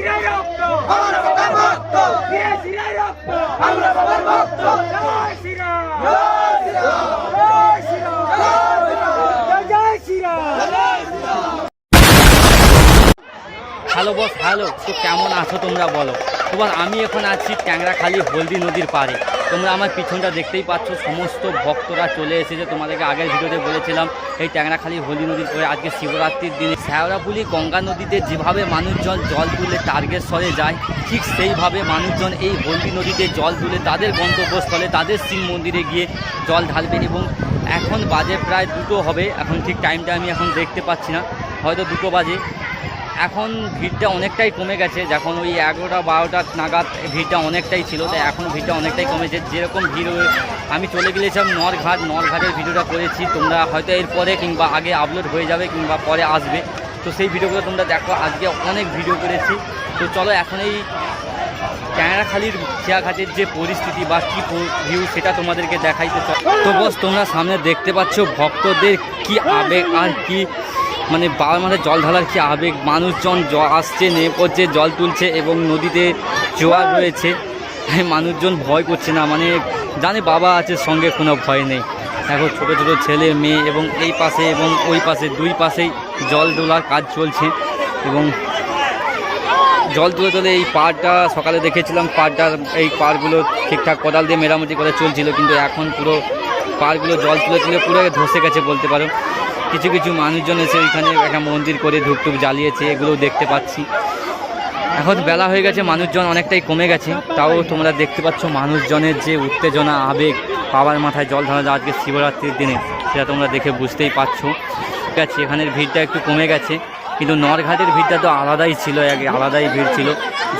শিরায় রক্ত আমরা বাবার ভক্ত। দিয়ে শিরায় রক্ত? আমরা বাবার ভক্ত। জয় শ্রীরাম জয় শ্রীরাম জয় শ্রীরাম জয় জয় হ্যালো বস হ্যালো তো কেমন আছো তোমরা বলো? তোমার আমি এখন আছি ট্যাংরাখালি হলদি নদীর পাড়ে। তোমরা আমার পিছনটা দেখতেই পাচ্ছ, সমস্ত ভক্তরা চলে এসেছে। তোমাদেরকে আগের ভিডিওতে বলেছিলাম, এই ট্যাংরাখালি হলদি নদীর পরে আজকে শিবরাত্রির দিনে শ্যাওড়াপুলি গঙ্গা নদীতে যেভাবে মানুষজন জল তুলে টার্গেশ্বরে যায়, ঠিক সেইভাবে মানুষজন এই হলদি নদীতে জল তুলে তাদের গন্তব্যস্থলে, তাদের শিব মন্দিরে গিয়ে জল ঢালবে এবং এখন বাজে প্রায় দুটো হবে। এখন ঠিক টাইমটা আমি এখন দেখতে পাচ্ছি না। হয়তো দুটো বাজে। এখন ভিড়টা অনেকটাই কমে গেছে, যখন ওই এগারোটা, বারোটা নাগাদ ভিড়টা অনেকটাই ছিল, তো এখন ভিড়টা অনেকটাই কমেছে যেরকম ভিড় আমি চলে গেছিলাম নরঘাট, নরঘাটের ভিডিওটা করেছি, তোমরা হয়তো এরপরে কিংবা আগে আপলোড হয়ে যাবে কিংবা পরে আসবে। তো সেই ভিডিওগুলো তোমরা দেখো, আজকে অনেক ভিডিও করেছি। তো চলো এখন এই ট্যাংরাখালির খেয়াঘাটের যে পরিস্থিতি বা কী ভিউ সেটা তোমাদেরকে দেখাইতে তো বস তোমরা সামনে দেখতে পাচ্ছ ভক্তদের কি আবেগ আর কি মানে বাবার মাথায় জল ঢালার কি আবেগ? মানুষজন জ আসছে নেমে পড়ছে জল তুলছে এবং নদীতে জোয়ার রয়েছে। মানুষজন ভয় করছে না। মানে জানে বাবা আছে সঙ্গে কোনো ভয় নেই। দেখো ছোটো ছোটো ছেলে মেয়ে এবং এই পাশে এবং ওই পাশে দুই পাশেই জল তোলার কাজ চলছে এবং জল তুলে তুলে এই পাড়টা সকালে দেখেছিলাম পাড়টার এই পাড়গুলো ঠিকঠাক কোদাল দিয়ে মেরামতি করে চলছিল কিন্তু এখন পুরো পাড়গুলো জল তুলে তুলে পুরো ধসে গেছে বলতে পারো। কিছু কিছু মানুষজন এসে ওইখানে একটা মন্দির করে ধূপটুপ জ্বালিয়েছে এগুলোও দেখতে পাচ্ছি। এখন বেলা হয়ে গেছে, মানুষজন অনেকটাই কমে গেছে। তাও তোমরা দেখতে পাচ্ছ মানুষজনের যে উত্তেজনা, আবেগ, বাবার মাথায় জল ঢালা আজকে শিবরাত্রির দিনে, সেটা তোমরা দেখে বুঝতেই পারছ। ঠিক আছে, এখানের ভিড়টা একটু কমে গেছে, কিন্তু নরঘাটের ভিড়টা তো আলাদাই ছিল, এক আলাদাই ভিড় ছিল।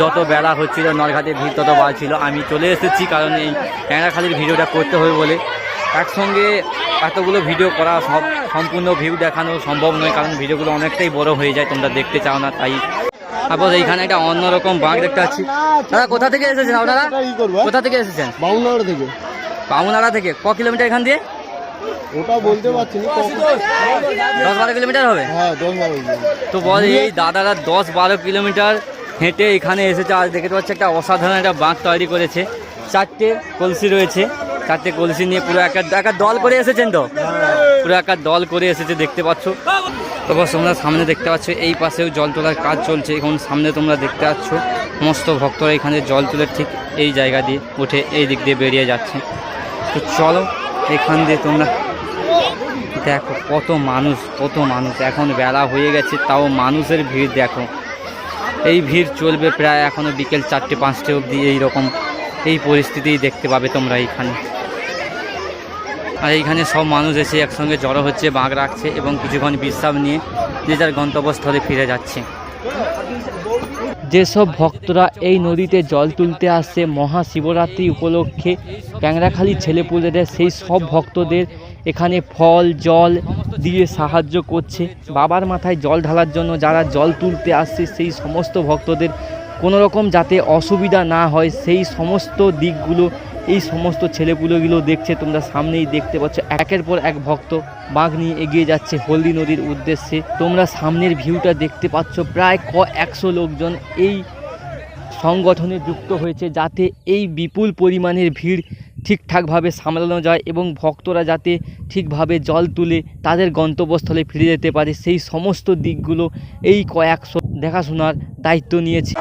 যত বেলা হচ্ছিল, নরঘাটের ভিড় তত বাড়ছিল। আমি চলে এসেছি কারণ এই ট্যাংরাখালির ভিডিওটা করতে হবে বলে। একসঙ্গে এতগুলো ভিডিও করা সব সম্পূর্ণ ভিউ দেখানো সম্ভব নয় কারণ ভিডিওগুলো অনেকটাই বড় হয়ে যায় তোমরা দেখতে চাও না তাই। তারপর এইখানে একটা অন্যরকম বাঘ দেখতে পাচ্ছি। দাদা কোথা থেকে এসেছেন আপনারা? কোথা থেকে এসেছেন? বাউনার থেকে। বামুনাড়া থেকে। ক কিলোমিটার এখান দিয়ে? ওটা বলতে পারছি দশ বারো কিলোমিটার হবে? হ্যাঁ তো বল এই দাদারা দশ বারো কিলোমিটার হেঁটে এখানে এসেছে। আজ দেখতে পাচ্ছি একটা অসাধারণ একটা বাঁধ তৈরি করেছে। চারটে কলসি রয়েছে। চারটে কলসি নিয়ে পুরো একটা একটা দল করে এসেছেন তো? পুরো একটা দল করে এসেছে, দেখতে পাচ্ছ। তো বস তোমরা সামনে দেখতে পাচ্ছ, এই পাশেও জল তোলার কাজ চলছে। এখন সামনে তোমরা দেখতে পাচ্ছ, সমস্ত ভক্তরা এখানে জল তুলে ঠিক এই জায়গা দিয়ে উঠে এই দিক দিয়ে বেরিয়ে যাচ্ছে। তো চলো, এখান দিয়ে তোমরা দেখো, কত মানুষ কত মানুষ। এখন বেলা হয়ে গেছে, তাও মানুষের ভিড় দেখো। এই ভিড় চলবে প্রায় এখনও বিকেল চারটে পাঁচটে অবধি, এইরকম। এই পরিস্থিতিই দেখতে পাবে তোমরা এইখানে আর এইখানে সব মানুষ এসে একসঙ্গে জড়ো হচ্ছে বাঘ রাখছে এবং কিছুক্ষণ বিশ্রাম নিয়ে যে যার গন্তব্যস্থলে ফিরে যাচ্ছে। যেসব ভক্তরা এই নদীতে জল তুলতে আসছে মহাশিবরাত্রি উপলক্ষে ট্যাংরাখালি ছেলেপুলেদের সেই সব ভক্তদের এখানে ফল, জল দিয়ে সাহায্য করছে। বাবার মাথায় জল ঢালার জন্য যারা জল তুলতে আসছে সেই সমস্ত ভক্তদের কোনো রকম যাতে অসুবিধা না হয়, সেই সমস্ত দিকগুলো এই সমস্ত ছেলেপুলেগুলো দেখছে, তোমরা সামনেই দেখতে পাচ্ছ, একের পর এক ভক্ত বাঘ নিয়ে এগিয়ে যাচ্ছে হলদি নদীর উদ্দেশ্যে। তোমরা সামনের ভিউটা দেখতে পাচ্ছ, প্রায় ক একশো লোকজন এই সংগঠনে যুক্ত হয়েছে যাতে এই বিপুল পরিমাণের ভিড় ঠিকঠাকভাবে সামলানো যায় এবং ভক্তরা যাতে ঠিকভাবে জল তুলে তাদের গন্তব্যস্থলে ফিরে যেতে পারে। সেই সমস্ত দিকগুলো এই কয়েকশো দেখাশোনার দায়িত্ব নিয়েছে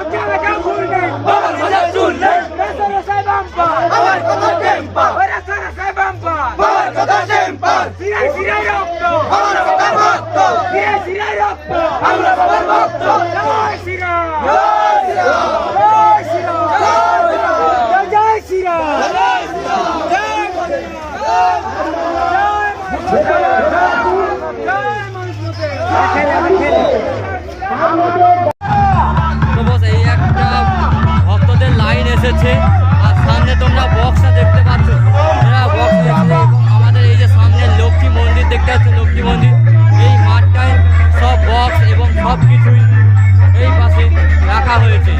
উঠে গেছে ফুল নেই বাবার মাথায় চুল নেই রাসা রাসায় বাম্পার আমার কথা টেম্পার ওই রাসা রাসায় বাম্পার বাবার কথা টেম্পার শিরায় শিরায় রক্ত আমরা বাবার ভক্ত দিয়ে শিরায় রক্ত আমরা বাবার ভক্ত জয় শ্রীরাম জয় শ্রীরাম জয় শ্রীরাম জয় শ্রীরাম জয় শ্রীরাম জয় তো বস এই একটা ভক্তদের লাইন এসেছে, আর সামনে তোমরা বক্সটা দেখতে পাচ্ছ। বক্স আমাদের এই যে সামনে লক্ষ্মী মন্দির দেখতে পাচ্ছ, লক্ষ্মী মন্দির। এই মাঠটায় সব বক্স এবং সব এই পাশে রাখা হয়েছে।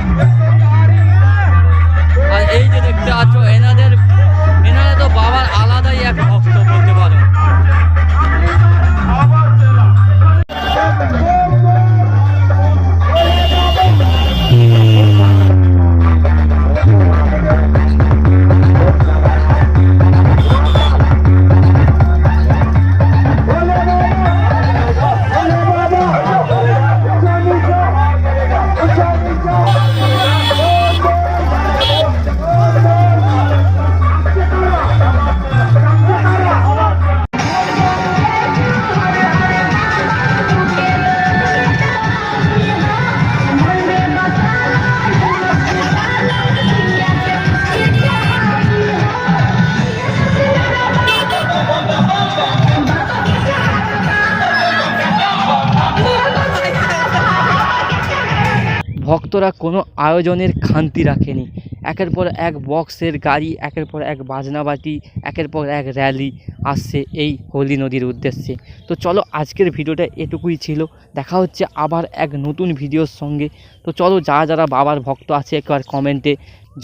ভক্তরা কোনো আয়োজনের খান্তি রাখেনি। একের পর এক বক্সের গাড়ি, একের পর এক বাজনাবাটি একের পর এক র্যালি আসছে এই হলদি নদীর উদ্দেশ্যে। তো চলো আজকের ভিডিওটা এটুকুই ছিল। দেখা হচ্ছে আবার এক নতুন ভিডিওর সঙ্গে। তো চলো যারা যারা বাবার ভক্ত আছে একবার কমেন্টে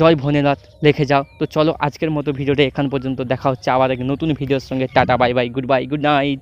জয় ভোলেনাথ লিখে যাও। তো চলো আজকের মতো ভিডিওটা এখান পর্যন্ত। দেখা হচ্ছে আবার এক নতুন ভিডিওর সঙ্গে। Tata bye bye good bye good night